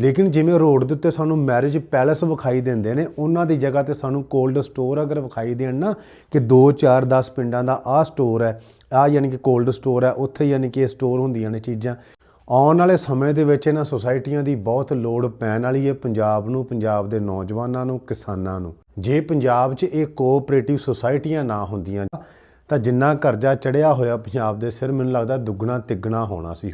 ਲੇਕਿਨ ਜਿਵੇਂ ਰੋਡ ਦੇ ਉੱਤੇ ਸਾਨੂੰ ਮੈਰਿਜ ਪੈਲੇਸ ਵਿਖਾਈ ਦਿੰਦੇ ਨੇ, ਉਹਨਾਂ ਦੀ ਜਗ੍ਹਾ ਤੇ ਸਾਨੂੰ ਕੋਲਡ ਸਟੋਰ ਅਗਰ ਵਿਖਾਈ ਦੇਣ ਨਾ, ਕਿ 2 4 10 ਪਿੰਡਾਂ ਦਾ ਆਹ ਸਟੋਰ ਹੈ, ਆਹ ਯਾਨੀ ਕਿ ਕੋਲਡ ਸਟੋਰ ਹੈ, ਉੱਥੇ ਯਾਨੀ ਕਿ ਇਹ ਸਟੋਰ ਹੁੰਦੀਆਂ ਨੇ ਚੀਜ਼ਾਂ। ਆਉਣ ਵਾਲੇ ਸਮੇਂ ਦੇ ਵਿੱਚ ਇਹਨਾਂ ਸੁਸਾਇਟੀਆਂ ਦੀ ਬਹੁਤ ਲੋੜ ਪੈਣ ਵਾਲੀ ਹੈ ਪੰਜਾਬ ਨੂੰ, ਪੰਜਾਬ ਦੇ ਨੌਜਵਾਨਾਂ ਨੂੰ, ਕਿਸਾਨਾਂ ਨੂੰ। ਜੇ ਪੰਜਾਬ 'ਚ ਇਹ ਕੋਆਪਰੇਟਿਵ ਸੁਸਾਇਟੀਆਂ ਨਾ ਹੁੰਦੀਆਂ ਤਾਂ ਜਿੰਨਾ ਕਰਜ਼ਾ ਚੜਿਆ ਹੋਇਆ ਪੰਜਾਬ ਦੇ ਸਿਰ, ਮੈਨੂੰ ਲੱਗਦਾ ਦੁੱਗਣਾ ਤਿੱਗਣਾ ਹੋਣਾ ਸੀ।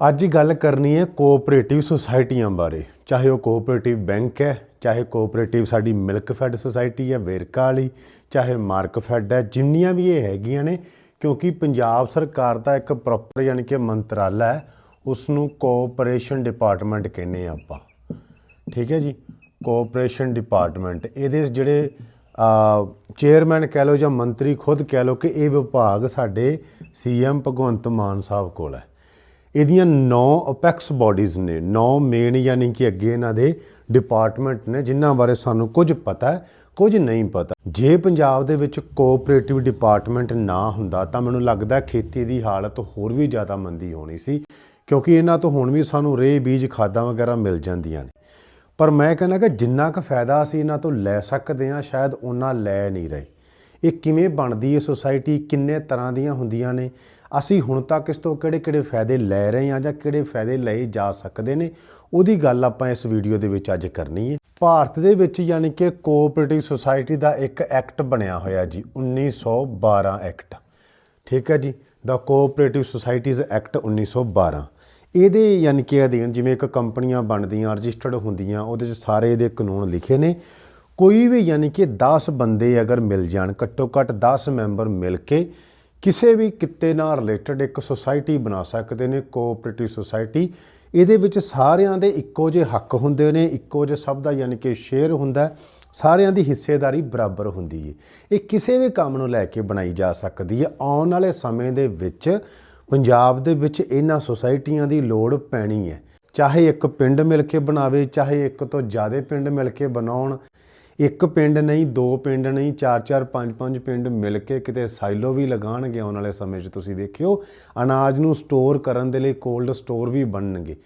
ਅੱਜ ਗੱਲ ਕਰਨੀ ਹੈ ਕੋਆਪਰੇਟਿਵ ਸੁਸਾਇਟੀਆਂ ਬਾਰੇ। ਚਾਹੇ ਉਹ ਕੋਆਪਰੇਟਿਵ ਬੈਂਕ ਹੈ, ਚਾਹੇ ਕੋਆਪਰੇਟਿਵ ਸਾਡੀ ਮਿਲਕ ਫੈਡ ਸੁਸਾਇਟੀ ਹੈ, ਵੇਰਕਾ ਵਾਲੀ, ਚਾਹੇ ਮਾਰਕ ਫੈਡ ਹੈ, ਜਿੰਨੀਆਂ ਵੀ ਇਹ ਹੈਗੀਆਂ ਨੇ, ਕਿਉਂਕਿ ਪੰਜਾਬ ਸਰਕਾਰ ਦਾ ਇੱਕ ਪ੍ਰੋਪਰ ਯਾਨੀ ਕਿ ਮੰਤਰਾਲਾ ਹੈ ਉਸ ਨੂੰ ਕੋਆਪਰੇਸ਼ਨ ਡਿਪਾਰਟਮੈਂਟ ਕਹਿੰਦੇ ਆ ਆਪਾਂ। ਠੀਕ ਹੈ ਜੀ? ਕੋਆਪਰੇਸ਼ਨ ਡਿਪਾਰਟਮੈਂਟ ਇਹਦੇ ਜਿਹੜੇ ਚੇਅਰਮੈਨ ਕਹਿ ਲਓ ਜਾਂ ਮੰਤਰੀ ਖੁਦ ਕਹਿ ਲਓ ਕਿ ਇਹ ਵਿਭਾਗ ਸਾਡੇ ਸੀਐਮ ਭਗਵੰਤ ਮਾਨ ਸਾਹਿਬ ਕੋਲ ਹੈ। ਇਹਦੀਆਂ 9 ਅਪੈਕਸ ਬਾਡੀਜ਼ ਨੇ 9 ਮੇਨ ਯਾਨੀ ਕਿ ਅੱਗੇ ਇਹਨਾਂ ਦੇ ਡਿਪਾਰਟਮੈਂਟ ਨੇ, ਜਿਨ੍ਹਾਂ ਬਾਰੇ ਸਾਨੂੰ ਕੁਝ ਪਤਾ ਹੈ, ਕੁਝ ਨਹੀਂ ਪਤਾ। ਜੇ ਪੰਜਾਬ ਦੇ ਵਿੱਚ ਕੋਆਪਰੇਟਿਵ ਡਿਪਾਰਟਮੈਂਟ ਨਾ ਹੁੰਦਾ, ਤਾਂ ਮੈਨੂੰ ਲੱਗਦਾ ਖੇਤੀ ਦੀ ਹਾਲਤ ਹੋਰ ਵੀ ਜ਼ਿਆਦਾ ਮੰਦੀ ਹੋਣੀ ਸੀ, ਕਿਉਂਕਿ ਇਹਨਾਂ ਤੋਂ ਹੁਣ ਵੀ ਸਾਨੂੰ ਰੇਹ, ਬੀਜ, ਖਾਦਾਂ ਵਗੈਰਾ ਮਿਲ ਜਾਂਦੀਆਂ ਨੇ। ਪਰ ਮੈਂ ਕਹਿੰਦਾ ਕਿ ਜਿੰਨਾ ਕੁ ਫਾਇਦਾ ਅਸੀਂ ਇਹਨਾਂ ਤੋਂ ਲੈ ਸਕਦੇ ਹਾਂ, ਸ਼ਾਇਦ ਉਹਨਾਂ ਲੈ ਨਹੀਂ ਰਹੇ। ਇਹ ਕਿਵੇਂ ਬਣਦੀ ਹੈ ਸੁਸਾਇਟੀ ਕਿੰਨੇ ਤਰ੍ਹਾਂ ਦੀਆਂ ਹੁੰਦੀਆਂ ਨੇ? ਅਸੀਂ ਹੁਣ ਤੱਕ ਇਸ ਤੋਂ ਕਿਹੜੇ-ਕਿਹੜੇ ਫਾਇਦੇ ਲੈ ਰਹੇ ਹਾਂ ਜਾਂ ਕਿਹੜੇ ਫਾਇਦੇ ਲਏ ਜਾ ਸਕਦੇ ਨੇ? ਉਹਦੀ ਗੱਲ ਆਪਾਂ ਇਸ ਵੀਡੀਓ ਦੇ ਵਿੱਚ ਅੱਜ ਕਰਨੀ ਹੈ। ਭਾਰਤ ਦੇ ਵਿੱਚ ਯਾਨੀ ਕਿ ਕੋਆਪਰੇਟਿਵ ਸੁਸਾਇਟੀ ਦਾ ਇੱਕ ਐਕਟ ਬਣਿਆ ਹੋਇਆ ਜੀ 1912 ਐਕਟ ਠੀਕ ਹੈ ਜੀ? ਦਾ ਕੋਆਪਰੇਟਿਵ ਸੁਸਾਇਟੀਜ਼ ਐਕਟ 1912 ਇਹਦੇ ਯਾਨੀ ਕਿ ਅਧੀਨ ਜਿਵੇਂ ਇੱਕ ਕੰਪਨੀਆਂ ਬਣਦੀਆਂ, ਰਜਿਸਟਰਡ ਹੁੰਦੀਆਂ, ਉਹਦੇ 'ਚ ਸਾਰੇ ਇਹਦੇ ਕਾਨੂੰਨ ਲਿਖੇ ਨੇ। ਕੋਈ ਵੀ ਯਾਨੀ ਕਿ 10 ਬੰਦੇ ਅਗਰ ਮਿਲ ਜਾਣ, ਘੱਟੋ ਘੱਟ 10 ਮੈਂਬਰ ਮਿਲ ਕੇ ਕਿਸੇ ਵੀ ਕਿੱਤੇ ਨਾਲ ਰਿਲੇਟਡ ਇੱਕ ਸੁਸਾਇਟੀ ਬਣਾ ਸਕਦੇ ਨੇ ਕੋਆਪਰੇਟਿਵ ਸੁਸਾਇਟੀ ਇਹਦੇ ਵਿੱਚ ਸਾਰਿਆਂ ਦੇ ਇੱਕੋ ਜਿਹੇ ਹੱਕ ਹੁੰਦੇ ਨੇ, ਇੱਕੋ ਜਿਹੇ ਸਭ ਦਾ ਯਾਨੀ ਕਿ ਸ਼ੇਅਰ ਹੁੰਦਾ ਸਾਰਿਆਂ ਦੀ ਹਿੱਸੇਦਾਰੀ ਬਰਾਬਰ ਹੁੰਦੀ ਹੈ। ਇਹ ਕਿਸੇ ਵੀ ਕੰਮ ਨੂੰ ਲੈ ਕੇ ਬਣਾਈ ਜਾ ਸਕਦੀ ਹੈ। ਆਉਣ ਵਾਲੇ ਸਮੇਂ ਦੇ ਵਿੱਚ ਪੰਜਾਬ ਦੇ ਵਿੱਚ ਇਹਨਾਂ ਸੁਸਾਇਟੀਆਂ ਦੀ ਲੋੜ ਪੈਣੀ ਹੈ। ਚਾਹੇ ਇੱਕ ਪਿੰਡ ਮਿਲ ਕੇ ਬਣਾਵੇ, ਚਾਹੇ ਇੱਕ ਤੋਂ ਜ਼ਿਆਦਾ ਪਿੰਡ ਮਿਲ ਕੇ ਬਣਾਉਣ ਇੱਕ ਪਿੰਡ ਨਹੀਂ, ਦੋ ਪਿੰਡ ਨਹੀਂ, ਚਾਰ ਚਾਰ, ਪੰਜ ਪੰਜ ਪਿੰਡ ਮਿਲ ਕੇ ਕਿਤੇ ਸਾਈਲੋ ਵੀ ਲਗਾਉਣਗੇ ਆਉਣ ਵਾਲੇ ਸਮੇਂ 'ਚ ਤੁਸੀਂ ਦੇਖਿਓ। ਅਨਾਜ ਨੂੰ ਸਟੋਰ ਕਰਨ ਦੇ ਲਈ ਕੋਲਡ ਸਟੋਰ ਵੀ ਬਣਨਗੇ।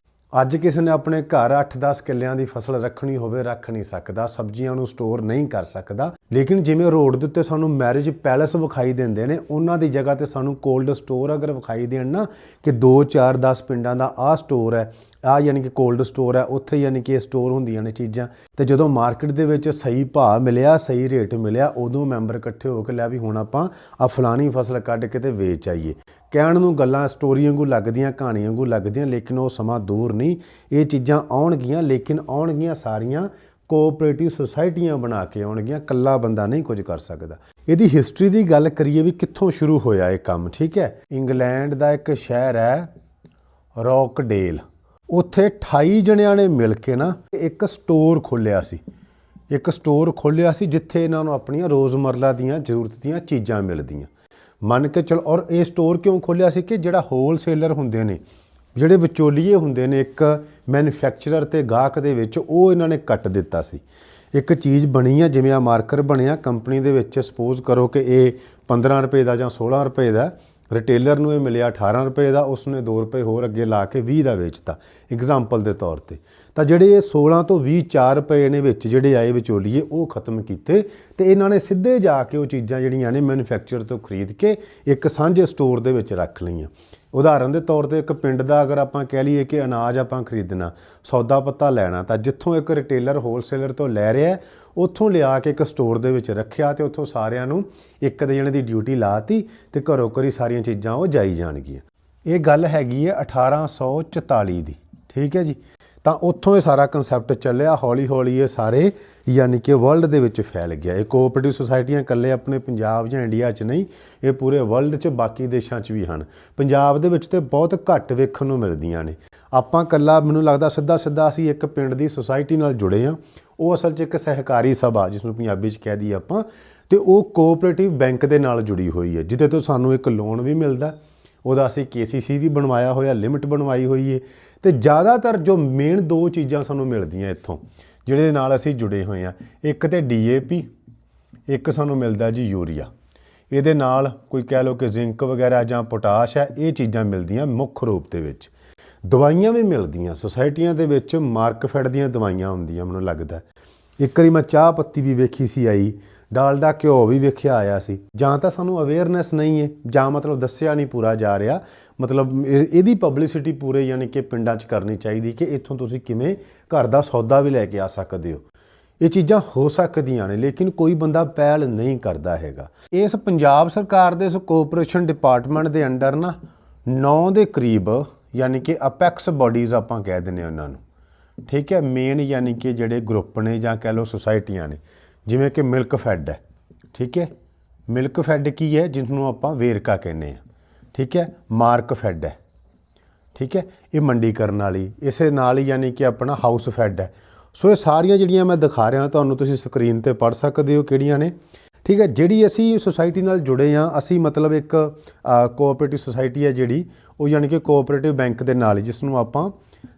ਅੱਜ ਕਿਸੇ ਨੇ ਆਪਣੇ ਘਰ 8-10 ਕਿੱਲਿਆਂ ਦੀ ਫਸਲ ਰੱਖਣੀ ਹੋਵੇ, ਰੱਖ ਨਹੀਂ ਸਕਦਾ। ਸਬਜ਼ੀਆਂ ਨੂੰ ਸਟੋਰ ਨਹੀਂ ਕਰ ਸਕਦਾ। ਲੇਕਿਨ ਜਿਵੇਂ ਰੋਡ ਦੇ ਉੱਤੇ ਸਾਨੂੰ ਮੈਰਿਜ ਪੈਲਸ ਵਿਖਾਈ ਦਿੰਦੇ ਨੇ, ਉਹਨਾਂ ਦੀ ਜਗ੍ਹਾ ਤੇ ਸਾਨੂੰ ਕੋਲਡ ਸਟੋਰ ਅਗਰ ਵਿਖਾਈ ਦੇਣ ਨਾ, ਕਿ 2 4 10 ਪਿੰਡਾਂ ਦਾ ਆਹ ਸਟੋਰ ਹੈ ਆ ਯਾਨੀ ਕਿ ਕੋਲਡ ਸਟੋਰ ਹੈ, ਉੱਥੇ ਯਾਨੀ ਕਿ ਇਹ ਸਟੋਰ ਹੁੰਦੀਆਂ ਨੇ ਚੀਜ਼ਾਂ। ਤੇ ਜਦੋਂ ਮਾਰਕੀਟ ਦੇ ਵਿੱਚ ਸਹੀ ਭਾਅ ਮਿਲਿਆ, ਸਹੀ ਰੇਟ ਮਿਲਿਆ, ਉਦੋਂ ਮੈਂਬਰ ਇਕੱਠੇ ਹੋ ਕੇ ਲਿਆ ਵੀ ਹੁਣ ਆਪਾਂ ਆ ਫਲਾਣੀ ਫਸਲ ਕੱਢ ਕੇ ਤੇ ਵੇਚ ਆਈਏ। ਕਹਿਣ ਨੂੰ ਗੱਲਾਂ ਸਟੋਰੀ ਵਾਂਗੂ ਲੱਗਦੀਆਂ, ਕਹਾਣੀ ਵਾਂਗੂ ਲੱਗਦੀਆਂ, ਲੇਕਿਨ ਉਹ ਸਮਾਂ ਦੂਰ ਨਹੀਂ। ਇਹ ਚੀਜ਼ਾਂ ਆਉਣਗੀਆਂ, ਲੇਕਿਨ ਆਉਣਗੀਆਂ ਸਾਰੀਆਂ ਕੋਆਪਰੇਟਿਵ ਸੁਸਾਇਟੀਆਂ ਬਣਾ ਕੇ ਆਉਣਗੀਆਂ ਕੱਲਾ ਬੰਦਾ ਨਹੀਂ ਕੁਝ ਕਰ ਸਕਦਾ। ਇਹਦੀ ਹਿਸਟਰੀ ਦੀ ਗੱਲ ਕਰੀਏ ਵੀ ਕਿੱਥੋਂ ਸ਼ੁਰੂ ਹੋਇਆ ਇਹ ਕੰਮ, ਠੀਕ ਹੈ? ਇੰਗਲੈਂਡ ਦਾ ਇੱਕ ਸ਼ਹਿਰ ਹੈ, ਰੌਕਡੇਲ। ਉੱਥੇ 28 ਜਣਿਆਂ ਨੇ ਮਿਲ ਕੇ ਨਾ ਇੱਕ ਸਟੋਰ ਖੋਲ੍ਹਿਆ ਸੀ। ਇੱਕ ਸਟੋਰ ਖੋਲ੍ਹਿਆ ਸੀ ਜਿੱਥੇ ਇਹਨਾਂ ਨੂੰ ਆਪਣੀਆਂ ਰੋਜ਼ਮਰਲਾ ਦੀਆਂ ਜ਼ਰੂਰਤ ਦੀਆਂ ਚੀਜ਼ਾਂ ਮਿਲਦੀਆਂ। ਮੰਨ ਕੇ ਚਲ, ਔਰ ਇਹ ਸਟੋਰ ਕਿਉਂ ਖੋਲ੍ਹਿਆ ਸੀ ਕਿ ਜਿਹੜਾ ਹੋਲਸੇਲਰ ਹੁੰਦੇ ਨੇ ਜਿਹੜੇ ਵਿਚੋਲੀਏ ਹੁੰਦੇ ਨੇ, ਇੱਕ ਮੈਨੂਫੈਕਚਰਰ ਤੇ ਗਾਹਕ ਦੇ ਵਿੱਚ ਉਹ ਇਹਨਾਂ ਨੇ ਕੱਟ ਦਿੱਤਾ ਸੀ। ਇੱਕ ਚੀਜ਼ ਬਣੀ ਆ, ਜਿਵੇਂ ਆ ਮਾਰਕਰ ਬਣਿਆ ਕੰਪਨੀ ਦੇ ਵਿੱਚ ਸਪੋਜ਼ ਕਰੋ ਕਿ ਇਹ 15 ਰੁਪਏ ਦਾ ਜਾਂ 16 ਰੁਪਏ ਦਾ ਰਿਟੇਲਰ ਨੂੰ ਇਹ ਮਿਲਿਆ 18 ਰੁਪਏ ਦਾ ਉਸ ਨੇ 2 ਰੁਪਏ ਹੋਰ ਅੱਗੇ ਲਾ ਕੇ 20 ਦਾ ਵੇਚਤਾ ਐਗਜ਼ਾਮਪਲ ਦੇ ਤੌਰ ਤੇ। ਤਾਂ ਜਿਹੜੇ ਇਹ 16 ਤੋਂ 20 4 ਰੁਪਏ ਨੇ ਵਿੱਚ ਜਿਹੜੇ ਆਏ ਵਿਚੋਲੀਏ, ਉਹ ਖਤਮ ਕੀਤੇ ਤੇ ਇਹਨਾਂ ਨੇ ਸਿੱਧੇ ਜਾ ਕੇ ਉਹ ਚੀਜ਼ਾਂ ਜਿਹੜੀਆਂ ਨੇ ਮੈਨੂਫੈਕਚਰ ਤੋਂ ਖਰੀਦ ਕੇ ਇੱਕ ਸਾਂਝੇ ਸਟੋਰ ਦੇ ਵਿੱਚ ਰੱਖ ਲਈਆਂ। ਉਦਾਹਰਨ ਦੇ ਤੌਰ ਤੇ ਇੱਕ ਪਿੰਡ ਦਾ ਅਗਰ ਆਪਾਂ ਕਹਿ ਲਈਏ ਕਿ ਅਨਾਜ ਆਪਾਂ ਖਰੀਦਣਾ, ਸੌਦਾ ਪੱਤਾ ਲੈਣਾ, ਤਾਂ ਜਿੱਥੋਂ ਇੱਕ ਰਿਟੇਲਰ ਹੋਲਸੇਲਰ ਤੋਂ ਲੈ ਰਿਹਾ ਉੱਥੋਂ ਲਿਆ ਕੇ ਇੱਕ ਸਟੋਰ ਦੇ ਵਿੱਚ ਰੱਖਿਆ ਤੇ ਉੱਥੋਂ ਸਾਰਿਆਂ ਨੂੰ ਇੱਕ ਦੇ ਜਣੇ ਦੀ ਡਿਊਟੀ ਲਾਤੀ ਤੇ ਘਰੋਂ ਘਰੀ ਸਾਰੀਆਂ ਚੀਜ਼ਾਂ ਉਹ ਜਾਈ ਜਾਣਗੀਆਂ। ਇਹ ਗੱਲ ਹੈਗੀ ਹੈ 1844 ਦੀ, ਠੀਕ ਹੈ ਜੀ? ਤਾਂ ਉੱਥੋਂ ਇਹ ਸਾਰਾ ਕਨਸੈਪਟ ਚੱਲਿਆ ਹੌਲੀ ਹੌਲੀ ਇਹ ਸਾਰੇ ਯਾਨੀ ਕਿ ਵਰਲਡ ਦੇ ਵਿੱਚ ਫੈਲ ਗਿਆ। ਇਹ ਕੋਆਪਰੇਟਿਵ ਸੁਸਾਇਟੀਆਂ ਇਕੱਲੇ ਆਪਣੇ ਪੰਜਾਬ ਜਾਂ ਇੰਡੀਆ 'ਚ ਨਹੀਂ, ਇਹ ਪੂਰੇ ਵਰਲਡ 'ਚ ਬਾਕੀ ਦੇਸ਼ਾਂ 'ਚ ਵੀ ਹਨ। ਪੰਜਾਬ ਦੇ ਵਿੱਚ ਤੇ ਬਹੁਤ ਘੱਟ ਵੇਖਣ ਨੂੰ ਮਿਲਦੀਆਂ ਨੇ। ਆਪਾਂ ਇਕੱਲਾ ਮੈਨੂੰ ਲੱਗਦਾ ਸਿੱਧਾ ਸਿੱਧਾ ਅਸੀਂ ਇੱਕ ਪਿੰਡ ਦੀ ਸੁਸਾਇਟੀ ਨਾਲ ਜੁੜੇ ਆ ਉਹ ਅਸਲ 'ਚ ਇੱਕ ਸਹਿਕਾਰੀ ਸਭਾ ਜਿਸ ਨੂੰ ਪੰਜਾਬੀ 'ਚ ਕਹਿ ਦਈਏ ਆਪਾਂ, ਤੇ ਉਹ ਕੋਆਪਰੇਟਿਵ ਬੈਂਕ ਦੇ ਨਾਲ ਜੁੜੀ ਹੋਈ ਹੈ, ਜਿਹਦੇ ਤੋਂ ਸਾਨੂੰ ਇੱਕ ਲੋਨ ਵੀ ਮਿਲਦਾ। ਉਹਦਾ ਅਸੀਂ KCC ਵੀ ਬਣਵਾਇਆ ਹੋਇਆ, ਲਿਮਿਟ ਬਣਵਾਈ ਹੋਈ ਹੈ ਤੇ ਜ਼ਿਆਦਾਤਰ ਜੋ ਮੇਨ ਦੋ ਚੀਜ਼ਾਂ ਸਾਨੂੰ ਮਿਲਦੀਆਂ ਇੱਥੋਂ, ਜਿਹੜੇ ਨਾਲ ਅਸੀਂ ਜੁੜੇ ਹੋਏ ਆ ਇੱਕ ਤੇ DAP ਇੱਕ ਸਾਨੂੰ ਮਿਲਦਾ ਜੀ ਯੂਰੀਆ। ਇਹਦੇ ਨਾਲ ਕੋਈ ਕਹਿ ਲਓ ਕਿ ਜ਼ਿੰਕ ਵਗੈਰਾ ਜਾਂ ਪੋਟਾਸ਼ ਹੈ, ਇਹ ਚੀਜ਼ਾਂ ਮਿਲਦੀਆਂ ਮੁੱਖ ਰੂਪ ਦੇ ਵਿੱਚ। ਦਵਾਈਆਂ ਵੀ ਮਿਲਦੀਆਂ, ਸੁਸਾਇਟੀਆਂ ਦੇ ਵਿੱਚ ਮਾਰਕਫੈਡ ਦੀਆਂ ਦਵਾਈਆਂ ਹੁੰਦੀਆਂ, ਮੈਨੂੰ ਲੱਗਦਾ। ਇੱਕ ਵਾਰੀ ਮੈਂ ਚਾਹ ਪੱਤੀ ਵੀ ਵੇਖੀ ਸੀ ਆਈ ਡਾਲਡਾ ਘਿਓ ਵੀ ਵੇਖਿਆ ਆਇਆ ਸੀ। ਜਾਂ ਤਾਂ ਸਾਨੂੰ ਅਵੇਅਰਨੈਸ ਨਹੀਂ ਹੈ, ਜਾਂ ਮਤਲਬ ਦੱਸਿਆ ਨਹੀਂ ਪੂਰਾ ਜਾ ਰਿਹਾ। ਮਤਲਬ ਇਹ- ਇਹਦੀ ਪਬਲਿਸਿਟੀ ਪੂਰੇ ਯਾਨੀ ਕਿ ਪਿੰਡਾਂ 'ਚ ਕਰਨੀ ਚਾਹੀਦੀ ਕਿ ਇੱਥੋਂ ਤੁਸੀਂ ਕਿਵੇਂ ਘਰ ਦਾ ਸੌਦਾ ਵੀ ਲੈ ਕੇ ਆ ਸਕਦੇ ਹੋ। ਇਹ ਚੀਜ਼ਾਂ ਹੋ ਸਕਦੀਆਂ ਨੇ, ਲੇਕਿਨ ਕੋਈ ਬੰਦਾ ਪਹਿਲ ਨਹੀਂ ਕਰਦਾ ਹੈਗਾ। ਇਸ ਪੰਜਾਬ ਸਰਕਾਰ ਦੇ ਇਸ ਕੋਆਪਰੇਸ਼ਨ ਡਿਪਾਰਟਮੈਂਟ ਦੇ ਅੰਡਰ ਨਾ 9 ਦੇ ਕਰੀਬ ਯਾਨੀ ਕਿ ਅਪੈਕਸ ਬਾਡੀਜ਼ ਆਪਾਂ ਕਹਿ ਦਿੰਦੇ ਹਾਂ ਉਹਨਾਂ ਨੂੰ। ਠੀਕ ਹੈ ਮੇਨ ਯਾਨੀ ਕਿ ਜਿਹੜੇ ਗਰੁੱਪ ਨੇ ਜਾਂ ਕਹਿ ਲਓ ਸੁਸਾਇਟੀਆਂ ਨੇ। ਜਿਵੇਂ ਕਿ ਮਿਲਕ ਫੈਡ ਹੈ, ਠੀਕ ਹੈ? ਮਿਲਕ ਫੈਡ ਕੀ ਹੈ ਜਿਸ ਨੂੰ ਆਪਾਂ ਵੇਰਕਾ ਕਹਿੰਦੇ ਆ ਠੀਕ ਹੈ? ਮਾਰਕ ਫੈਡ ਹੈ, ਠੀਕ ਹੈ? ਇਹ ਮੰਡੀਕਰਨ ਵਾਲੀ, ਇਸੇ ਨਾਲ ਹੀ ਯਾਨੀ ਕਿ ਆਪਣਾ ਹਾਊਸ ਫੈਡ ਹੈ। ਸੋ ਇਹ ਸਾਰੀਆਂ ਜਿਹੜੀਆਂ ਮੈਂ ਦਿਖਾ ਰਿਹਾ, ਤੁਹਾਨੂੰ ਤੁਸੀਂ ਸਕਰੀਨ ਤੇ ਪੜ ਸਕਦੇ ਹੋ ਕਿਹੜੀਆਂ ਨੇ, ਠੀਕ ਹੈ? ਜਿਹੜੀ ਅਸੀਂ ਸੁਸਾਇਟੀ ਨਾਲ ਜੁੜੇ ਹਾਂ, ਅਸੀਂ ਮਤਲਬ ਇੱਕ ਕੋਆਪਰੇਟਿਵ ਸੁਸਾਇਟੀ ਹੈ ਜਿਹੜੀ, ਉਹ ਯਾਨੀ ਕਿ ਕੋਆਪਰੇਟਿਵ ਬੈਂਕ ਦੇ ਨਾਲ ਜਿਸ ਨੂੰ ਆਪਾਂ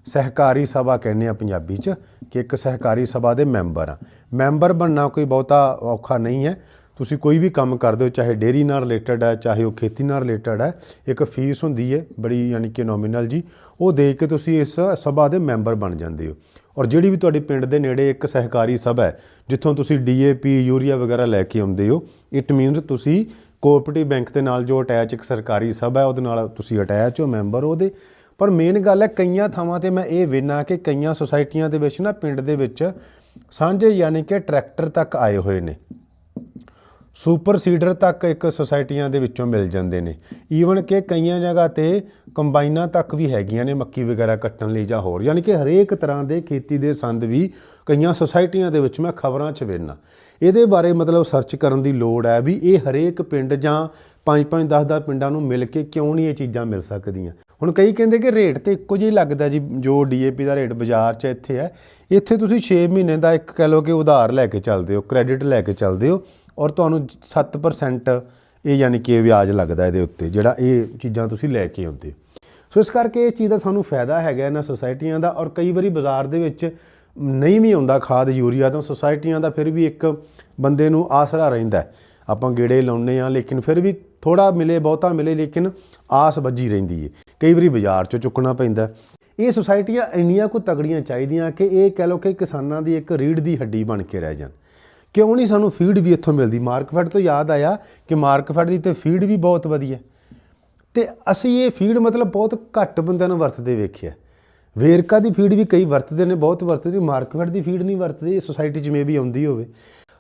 ਸਹਿਕਾਰੀ ਸਭਾ ਕਹਿੰਦੇ ਆ ਪੰਜਾਬੀ 'ਚ ਕਿ ਇੱਕ ਸਹਿਕਾਰੀ ਸਭਾ ਦੇ ਮੈਂਬਰ ਆ। ਮੈਂਬਰ ਬਣਨਾ ਕੋਈ ਬਹੁਤਾ ਔਖਾ ਨਹੀਂ ਹੈ। ਤੁਸੀਂ ਕੋਈ ਵੀ ਕੰਮ ਕਰਦੇ ਹੋ, ਚਾਹੇ ਡੇਰੀ ਨਾਲ ਰਿਲੇਟਡ ਹੈ, ਚਾਹੇ ਉਹ ਖੇਤੀ ਨਾਲ ਰਿਲੇਟਡ ਹੈ, ਇੱਕ ਫੀਸ ਹੁੰਦੀ ਹੈ ਬੜੀ ਯਾਨੀ ਕਿ ਨੋਮੀਨਲ ਜੀ। ਉਹ ਦੇ ਕੇ ਤੁਸੀਂ ਇਸ ਸਭਾ ਦੇ ਮੈਂਬਰ ਬਣ ਜਾਂਦੇ ਹੋ। ਔਰ ਜਿਹੜੀ ਵੀ ਤੁਹਾਡੇ ਪਿੰਡ ਦੇ ਨੇੜੇ ਇੱਕ ਸਹਿਕਾਰੀ ਸਭਾ ਹੈ, ਜਿੱਥੋਂ ਤੁਸੀਂ ਡੀਏਪੀ ਯੂਰੀਆ ਵਗੈਰਾ ਲੈ ਕੇ ਆਉਂਦੇ ਹੋ ਇਟ ਮੀਨਸ ਤੁਸੀਂ ਕੋਆਪਰੇਟਿਵ ਬੈਂਕ ਦੇ ਨਾਲ ਜੋ ਅਟੈਚ ਇੱਕ ਸਰਕਾਰੀ ਸਭਾ ਹੈ, ਉਹਦੇ ਨਾਲ ਤੁਸੀਂ ਅਟੈਚ ਹੋ, ਮੈਂਬਰ ਉਹਦੇ। ਪਰ ਮੇਨ ਗੱਲ ਹੈ ਕਈਆਂ ਥਾਵਾਂ ਤੇ ਮੈਂ ਇਹ ਵੇਖਣਾ ਕਿ ਕਈਆਂ ਸੁਸਾਇਟੀਆਂ ਦੇ ਵਿੱਚ ਨਾ, ਪਿੰਡ ਦੇ ਵਿੱਚ ਸਾਂਝੇ ਯਾਨੀ ਕਿ ਟਰੈਕਟਰ ਤੱਕ ਆਏ ਹੋਏ ਨੇ। ਸੁਪਰ ਸੀਡਰ ਤੱਕ ਇੱਕ ਸੁਸਾਇਟੀਆਂ ਦੇ ਵਿੱਚੋਂ ਮਿਲ ਜਾਂਦੇ ਨੇ। ਈਵਨ ਕਿ ਕਈਆਂ ਜਗ੍ਹਾ ਤੇ ਕੰਬਾਈਨਾਂ ਤੱਕ ਵੀ ਹੈਗੀਆਂ ਨੇ ਮੱਕੀ ਵਗੈਰਾ ਕੱਟਣ ਲਈ ਜਾਂ ਹੋਰ। ਯਾਨੀ ਕਿ ਹਰੇਕ ਤਰ੍ਹਾਂ ਦੇ ਖੇਤੀ ਦੇ ਸੰਦ ਵੀ ਕਈਆਂ ਸੁਸਾਇਟੀਆਂ ਦੇ ਵਿੱਚ ਮੈਂ ਖਬਰਾਂ 'ਚ ਵੇਖਣਾ ਇਹਦੇ ਬਾਰੇ ਮਤਲਬ ਸਰਚ ਕਰਨ ਦੀ ਲੋੜ ਹੈ ਵੀ ਇਹ ਹਰੇਕ ਪਿੰਡ ਜਾਂ 5-5 10-10 ਪਿੰਡਾਂ ਨੂੰ ਮਿਲ ਕੇ ਕਿਉਂ ਨਹੀਂ ਇਹ ਚੀਜ਼ਾਂ ਮਿਲ ਸਕਦੀਆਂ। ਹੁਣ ਕਈ ਕਹਿੰਦੇ ਕਿ ਰੇਟ ਤੇ ਇੱਕੋ ਜਿਹਾ ਲੱਗਦਾ ਜੀ, ਜੋ ਡੀਏਪੀ ਦਾ ਰੇਟ ਬਾਜ਼ਾਰ 'ਚ ਇੱਥੇ ਹੈ। ਇੱਥੇ ਤੁਸੀਂ 6 ਮਹੀਨੇ ਦਾ ਇੱਕ ਕਹਿ ਲਓ ਕਿ ਉਧਾਰ ਲੈ ਕੇ ਚੱਲਦੇ ਹੋ ਕ੍ਰੈਡਿਟ ਲੈ ਕੇ ਚੱਲਦੇ ਹੋ ਔਰ ਤੁਹਾਨੂੰ 7% ਇਹ ਯਾਨੀ ਕਿ ਵਿਆਜ ਲੱਗਦਾ ਇਹਦੇ ਉੱਤੇ, ਜਿਹੜਾ ਇਹ ਚੀਜ਼ਾਂ ਤੁਸੀਂ ਲੈ ਕੇ ਆਉਂਦੇ ਹੋ। ਸੋ ਇਸ ਕਰਕੇ ਇਹ ਚੀਜ਼ ਦਾ ਸਾਨੂੰ ਫਾਇਦਾ ਹੈਗਾ ਇਹਨਾਂ ਸੁਸਾਇਟੀਆਂ ਦਾ ਔਰ ਕਈ ਵਾਰੀ ਬਾਜ਼ਾਰ ਦੇ ਵਿੱਚ ਨਹੀਂ ਵੀ ਆਉਂਦਾ ਖਾਦ ਯੂਰੀਆ, ਤਾਂ ਸੁਸਾਇਟੀਆਂ ਦਾ ਫਿਰ ਵੀ ਇੱਕ ਬੰਦੇ ਨੂੰ ਆਸਰਾ ਰਹਿੰਦਾ ਆਪਾਂ ਗੇੜੇ ਲਾਉਨੇ ਆ ਲੇਕਿਨ ਫਿਰ ਵੀ ਥੋੜਾ ਮਿਲੇ, ਬਹੁਤਾ ਮਿਲੇ, ਲੇਕਿਨ ਆਸ ਵੱਜੀ ਰਹਿੰਦੀ ਹੈ ਕਈ ਵਾਰੀ ਬਾਜ਼ਾਰ ਚੋਂ ਚੁੱਕਣਾ ਪੈਂਦਾ ਇਹ ਸੁਸਾਇਟੀਆਂ ਇੰਨੀਆਂ ਕੁ ਤਗੜੀਆਂ ਚਾਹੀਦੀਆਂ ਕਿ ਇਹ ਕਹਿ ਲਓ ਕਿ ਕਿਸਾਨਾਂ ਦੀ ਇੱਕ ਰੀੜ ਦੀ ਹੱਡੀ ਬਣ ਕੇ ਰਹਿ ਜਾਣ। ਕਿਉਂ ਨਹੀਂ ਸਾਨੂੰ ਫੀਡ ਵੀ ਇੱਥੋਂ ਮਿਲਦੀ? ਮਾਰਕਫੈਡ ਤੋਂ ਯਾਦ ਆਇਆ ਕਿ ਮਾਰਕਫੈਡ ਦੀ ਤੇ ਫੀਡ ਵੀ ਬਹੁਤ ਵਧੀਆ। ਤੇ ਅਸੀਂ ਇਹ ਫੀਡ ਮਤਲਬ ਬਹੁਤ ਘੱਟ ਬੰਦਿਆਂ ਨੂੰ ਵਰਤਦੇ ਵੇਖਿਆ। ਵੇਰਕਾ ਦੀ ਫੀਡ ਵੀ ਕਈ ਵਰਤਦੇ ਨੇ, ਬਹੁਤ ਵਰਤਦੇ ਮਾਰਕਫੈਡ ਦੀ ਫੀਡ ਨਹੀਂ ਵਰਤਦੇ, ਇਹ ਸੁਸਾਇਟੀ 'ਚ ਮੇ ਵੀ ਆਉਂਦੀ ਹੋਵੇ।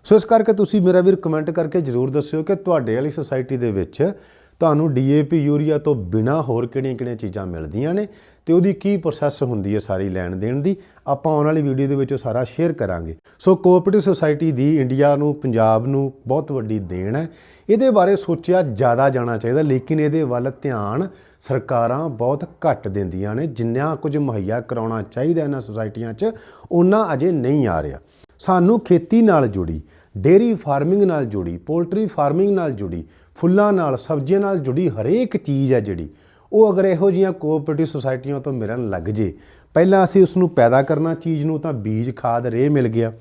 ਸੋ ਇਸ ਕਰਕੇ ਤੁਸੀਂ ਮੇਰਾ ਵੀਰ ਕਮੈਂਟ ਕਰਕੇ ਜਰੂਰ ਦੱਸਿਓ ਕਿ ਤੁਹਾਡੇ ਵਾਲੀ ਸੁਸਾਇਟੀ ਦੇ ਵਿੱਚ ਤੁਹਾਨੂੰ ਡੀਏਪੀ ਯੂਰੀਆ ਤੋਂ ਬਿਨਾ ਹੋਰ ਕਿਹੜੀਆਂ-ਕਿਹੜੀਆਂ ਚੀਜ਼ਾਂ ਮਿਲਦੀਆਂ ਨੇ ਤੇ ਉਹਦੀ ਕੀ ਪ੍ਰੋਸੈਸ ਹੁੰਦੀ ਹੈ ਸਾਰੀ ਲੈਣ ਦੇਣ ਦੀ, ਆਪਾਂ ਆਉਣ ਵਾਲੀ ਵੀਡੀਓ ਦੇ ਵਿੱਚ ਉਹ ਸਾਰਾ ਸ਼ੇਅਰ ਕਰਾਂਗੇ। ਸੋ ਕੋਆਪਰੇਟਿਵ ਸੁਸਾਇਟੀ ਦੀ ਇੰਡੀਆ ਨੂੰ, ਪੰਜਾਬ ਨੂੰ ਬਹੁਤ ਵੱਡੀ ਦੇਣ ਹੈ। ਇਹਦੇ ਬਾਰੇ ਸੋਚਿਆ ਜ਼ਿਆਦਾ ਜਾਣਾ ਚਾਹੀਦਾ, ਲੇਕਿਨ ਇਹਦੇ ਵੱਲ ਧਿਆਨ ਸਰਕਾਰਾਂ ਬਹੁਤ ਘੱਟ ਦਿੰਦੀਆਂ ਨੇ। ਜਿੰਨਾ ਕੁਝ ਮੁਹੱਈਆ ਕਰਾਉਣਾ ਚਾਹੀਦਾ ਇਹਨਾਂ ਸੁਸਾਇਟੀਆਂ 'ਚ ਉਹਨਾਂ ਅਜੇ ਨਹੀਂ ਆ ਰਿਹਾ। ਸਾਨੂੰ ਖੇਤੀ ਨਾਲ ਜੁੜੀ ਡੇਰੀ ਫਾਰਮਿੰਗ ਨਾਲ ਜੁੜੀ, ਪੋਲਟਰੀ ਫਾਰਮਿੰਗ ਨਾਲ ਜੁੜੀ, ਫੁੱਲਾਂ ਨਾਲ, ਸਬਜ਼ੀਆਂ ਨਾਲ ਜੁੜੀ ਹਰੇਕ ਚੀਜ਼ ਹੈ ਜਿਹੜੀ, ਉਹ ਅਗਰ ਇਹੋ ਜੀਆਂ ਕੋਆਪਰੇਟਿਵ ਸੁਸਾਇਟੀਆਂ ਤੋਂ ਮਿਲਣ ਲੱਗ ਜੇ, ਪਹਿਲਾਂ ਅਸੀਂ ਉਸ ਨੂੰ ਪੈਦਾ ਕਰਨਾ ਚੀਜ਼ ਨੂੰ ਤਾਂ ਬੀਜ, ਖਾਦ ਰੇ ਮਿਲ ਗਿਆ।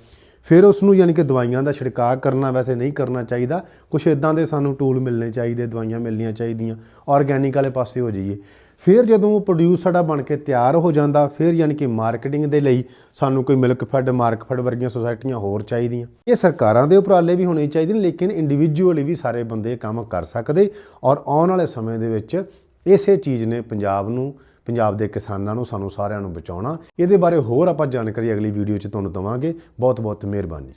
ਫਿਰ ਉਸ ਨੂੰ ਯਾਨੀ ਕਿ ਦਵਾਈਆਂ ਦਾ ਛਿੜਕਾਅ ਕਰਨਾ ਵੈਸੇ ਨਹੀਂ ਕਰਨਾ ਚਾਹੀਦਾ ਕੁਝ ਇਦਾਂ ਦੇ ਸਾਨੂੰ ਟੂਲ ਮਿਲਣੇ ਚਾਹੀਦੇ, ਦਵਾਈਆਂ ਮਿਲਣੀਆਂ ਚਾਹੀਦੀਆਂ ਆਰਗੈਨਿਕ ਵਾਲੇ ਪਾਸੇ ਹੋ ਜਾਈਏ। ਫਿਰ ਜਦੋਂ ਪ੍ਰੋਡਿਊਸ ਸਾਡਾ ਬਣ ਕੇ ਤਿਆਰ ਹੋ ਜਾਂਦਾ, ਫਿਰ ਯਾਨੀ ਕਿ ਮਾਰਕੀਟਿੰਗ ਦੇ ਲਈ ਸਾਨੂੰ ਕੋਈ ਮਿਲਕ ਫੈਡ ਮਾਰਕ ਫੈਡ ਵਰਗੀਆਂ ਸੁਸਾਇਟੀਆਂ ਹੋਰ ਚਾਹੀਦੀਆਂ। ਇਹ ਸਰਕਾਰਾਂ ਦੇ ਉਪਰਾਲੇ ਵੀ ਹੋਣੇ ਚਾਹੀਦੇ ਨੇ, ਲੇਕਿਨ ਇੰਡੀਵਿਜੂਅਲੀ ਵੀ ਸਾਰੇ ਬੰਦੇ ਕੰਮ ਕਰ ਸਕਦੇ ਔਰ ਆਉਣ ਵਾਲੇ ਸਮੇਂ ਦੇ ਵਿੱਚ ਇਸੇ ਚੀਜ਼ ਨੇ ਪੰਜਾਬ ਨੂੰ, ਪੰਜਾਬ ਦੇ ਕਿਸਾਨਾਂ ਨੂੰ, ਸਾਨੂੰ ਸਾਰਿਆਂ ਨੂੰ ਬਚਾਉਣਾ। ਇਹਦੇ ਬਾਰੇ ਹੋਰ ਆਪਾਂ ਜਾਣਕਾਰੀ ਅਗਲੀ ਵੀਡੀਓ 'ਚ ਤੁਹਾਨੂੰ ਦਵਾਂਗੇ। ਬਹੁਤ ਬਹੁਤ ਮਿਹਰਬਾਨੀ।